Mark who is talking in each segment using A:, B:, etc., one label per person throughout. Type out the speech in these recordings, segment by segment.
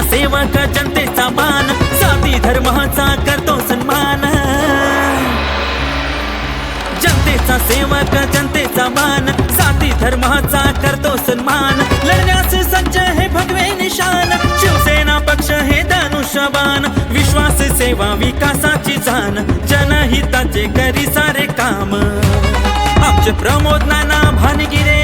A: सेवक जनतेचा मान जाती धर्माचा करतो सन्मान. जनतेचा सेवक जनतेचा मान जाती धर्माचा करतो सन्मान. लढण्यास सज्ज हे भगवे निशान शिवसेना पक्ष हे धनुष्यबाण. विश्वास सेवा विकासाची जाण. जनहिताचे करी सारे काम. आमचे प्रमोद नाना भानगिरे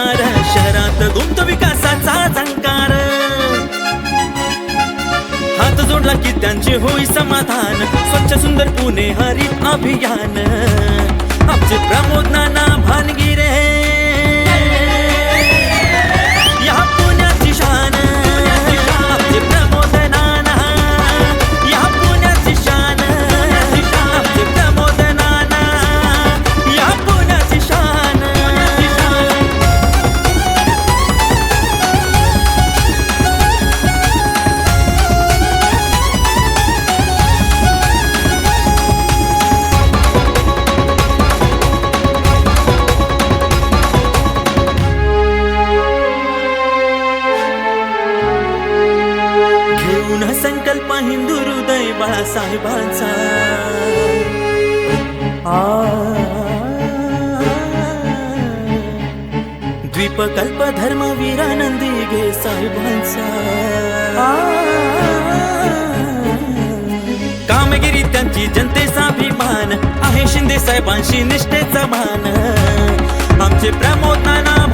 A: सर्वांचा शहरात गुंत विकासाचा झंकार. हात जोडला की त्यांचे होई समाधान स्वच्छ सुंदर पुणे हरित अभियान. आमचे प्रमोद नाना भानगिरे पुन्हा संकल्प हिंदू हृदय बाळासाहेबांचा. आ. द्वीपकल्प धर्म वीरानंदी घे साहेबांचा. कामगिरी त्यांची जनतेचा अभिमान आहे शिंदे साहेबांशी निष्ठेचा मान. आमचे प्रमोद नाना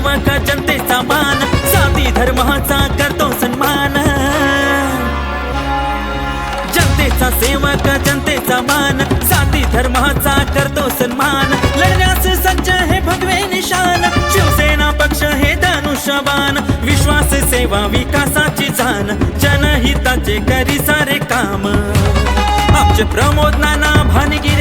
A: जनतेचा सेवक जनतेचा मान जाती धर्माचा करतो सन्मान। जनतेचा सेवक जनतेचा मान जाती धर्माचा करतो सन्मान। लढण्यास सज्ज हे भगवे निशान। शिवसेना पक्ष हे धनुष्यबाण विश्वास सेवा विकासाची जाण जनहिताचे करी सारे काम। आमचे प्रमोद नाना भानगिरी